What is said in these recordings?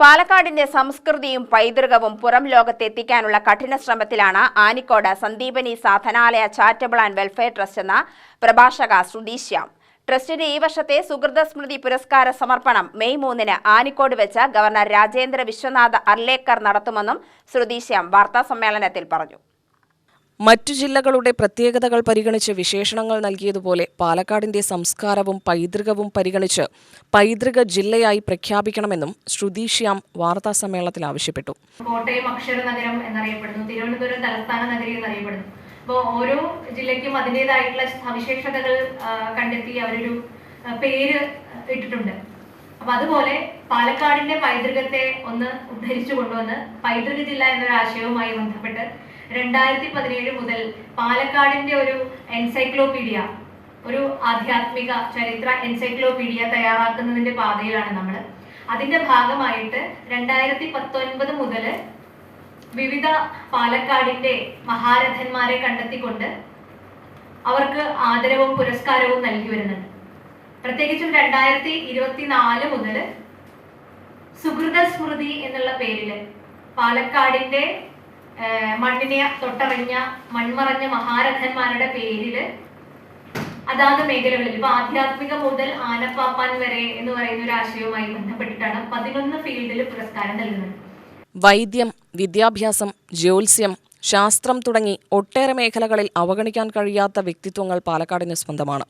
പാലക്കാടിന്റെ സംസ്കൃതിയും പൈതൃകവും പുറം ലോകത്തെത്തിക്കാനുള്ള കഠിന ശ്രമത്തിലാണ് Anikkode Sandeepani Sadhanalaya charitable and welfare trust എന്ന പ്രഭാഷക ശ്രുതി ശ്യാം ട്രസ്റ്റിന്റെ ഈ വർഷത്തെ സുഹൃത സ്മൃതി പുരസ്കാര സമർപ്പണം മെയ് മൂന്നിന് ആനിക്കോട് വെച്ച് ഗവർണർ രാജേന്ദ്ര വിശ്വനാഥ് അർലേക്കർ നടത്തുമെന്നും ശ്രുതി വാർത്താ വാർത്താസമ്മേളനത്തിൽ പറഞ്ഞു. മറ്റു ജില്ലകളുടെ പ്രത്യേകതകൾ പരിഗണിച്ച് വിശേഷണങ്ങൾ നൽകിയതുപോലെ പാലക്കാടിന്റെ സംസ്കാരവും പൈതൃകവും പരിഗണിച്ച് പൈതൃക ജില്ലയായി പ്രഖ്യാപിക്കണമെന്നും ശ്രുതി ശ്യാം വാർത്താസമ്മേളനത്തിൽ ആവശ്യപ്പെട്ടു. കോട്ടയം അക്ഷര നഗരം എന്നറിയപ്പെടുന്നു തിരുവനന്തപുരം തലസ്ഥാന നഗരി എന്നറിയപ്പെടുന്നു. അപ്പോൾ ഓരോ ജില്ലയ്ക്കും അതിന്റെതായിട്ടുള്ള സവിശേഷതകൾ കണ്ടെത്തി അവരൊരു പേര് ഇട്ടിട്ടുണ്ട്. അപ്പൊ അതുപോലെ പാലക്കാടിന്റെ പൈതൃകത്തെ ഒന്ന് ഉദ്ധരിച്ചു കൊണ്ടുവന്ന് പൈതൃക ജില്ല എന്നൊരു ആശയവുമായി ബന്ധപ്പെട്ട് രണ്ടായിരത്തി പതിനേഴ് മുതൽ പാലക്കാടിന്റെ ഒരു എൻസൈക്ലോപീഡിയ ഒരു ആധ്യാത്മിക ചരിത്ര എൻസൈക്ലോപീഡിയ തയ്യാറാക്കുന്നതിന്റെ പാതയിലാണ് നമ്മൾ അതിന്റെ ഭാഗമായിട്ട് രണ്ടായിരത്തി പത്തൊൻപത് മുതൽ വിവിധ പാലക്കാടിന്റെ മഹാരഥന്മാരെ കണ്ടെത്തിക്കൊണ്ട് അവർക്ക് ആദരവും പുരസ്കാരവും നൽകി വരുന്നുണ്ട്. പ്രത്യേകിച്ചും രണ്ടായിരത്തി ഇരുപത്തിനാല് മുതൽ സുഹൃത സ്മൃതി എന്നുള്ള പേരിൽ പാലക്കാടിന്റെ മണ്ണിനെ തൊട്ടറിഞ്ഞ മൺമറഞ്ഞ മഹാരഥന്മാരുടെ പേരിൽ അതാത് മേഖലകളിൽ. ഇപ്പൊ ആധ്യാത്മിക മുതൽ ആനപ്പാപ്പാൻ വരെ എന്ന് പറയുന്ന ഒരു ആശയവുമായി ബന്ധപ്പെട്ടിട്ടാണ് പതിനൊന്ന് ഫീൽഡിൽ പുരസ്കാരം നൽകുന്നത്. വൈദ്യം വിദ്യാഭ്യാസം ജ്യോത്സ്യം ശാസ്ത്രം തുടങ്ങി ഒട്ടേറെ മേഖലകളിൽ അവഗണിക്കാൻ കഴിയാത്ത വ്യക്തിത്വങ്ങൾ പാലക്കാടിന് സ്വന്തമാണ്.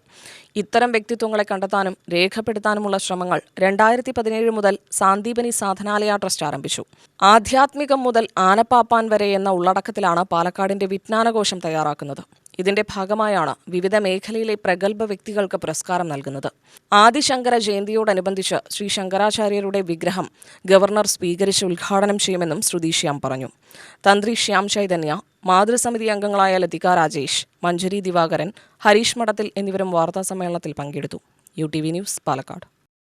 ഇത്തരം വ്യക്തിത്വങ്ങളെ കണ്ടെത്താനും രേഖപ്പെടുത്താനുമുള്ള ശ്രമങ്ങൾ രണ്ടായിരത്തി പതിനേഴ് മുതൽ സാന്ദീപനി സാധനാലയ ട്രസ്റ്റ് ആരംഭിച്ചു. ആധ്യാത്മികം മുതൽ ആനപ്പാപ്പാൻ വരെ എന്ന ഉള്ളടക്കത്തിലാണ് പാലക്കാടിന്റെ വിജ്ഞാനകോശം തയ്യാറാക്കുന്നത്. ഇതിന്റെ ഭാഗമായാണ് വിവിധ മേഖലയിലെ പ്രഗത്ഭ വ്യക്തികൾക്ക് പുരസ്കാരം നൽകുന്നത്. ആദിശങ്കര ജയന്തിയോടനുബന്ധിച്ച് ശ്രീ ശങ്കരാചാര്യരുടെ വിഗ്രഹം ഗവർണർ സ്വീകരിച്ച് ഉദ്ഘാടനം ചെയ്യുമെന്നും ശ്രുതി ശ്യാം പറഞ്ഞു. തന്ത്രി ശ്യാം ചൈതന്യ മാതൃസമിതി അംഗങ്ങളായ ലതിക രാജേഷ് മഞ്ജരി ദിവാകരൻ ഹരീഷ് മഠത്തിൽ എന്നിവരും വാർത്താസമ്മേളനത്തിൽ പങ്കെടുത്തു. U T V news Palakkad.